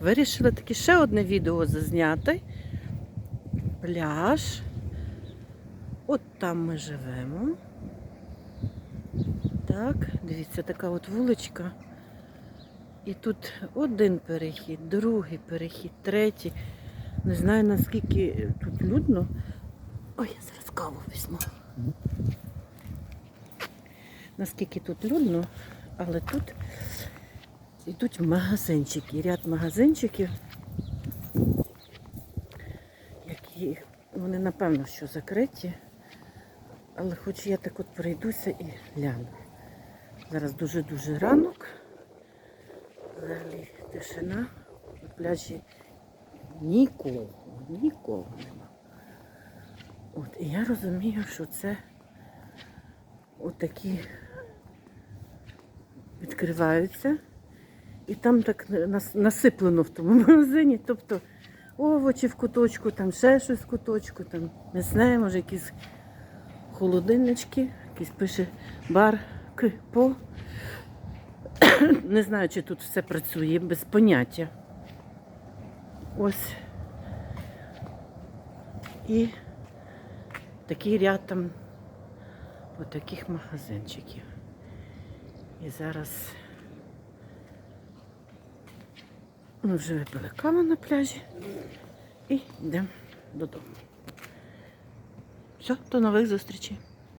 Вирішила таки ще одне відео зазняти. Пляж. От там ми живемо. Так, дивіться, така от вуличка. І тут один перехід, другий перехід, третій. Не знаю наскільки тут людно. Ой, я зараз каву візьму. Наскільки тут людно, але тут йдуть магазинчики, ряд магазинчиків, які вони напевно що закриті. Але хоч я так от пройдуся і гляну. Зараз дуже-дуже ранок. Взагалі тишина. На пляжі нікого, нікого нема. От, і я розумію, що це отакі відкриваються. І там так насиплено в тому магазині. Тобто овочі в куточку, там ще щось в куточку, там м'ясне, може якісь холодильнички, якийсь пише бар по. Не знаю, чи тут все працює, без поняття. Ось. І такий ряд там отаких магазинчиків. І зараз ми вже випили каву на пляжі і йдемо додому. Все, до нових зустрічей.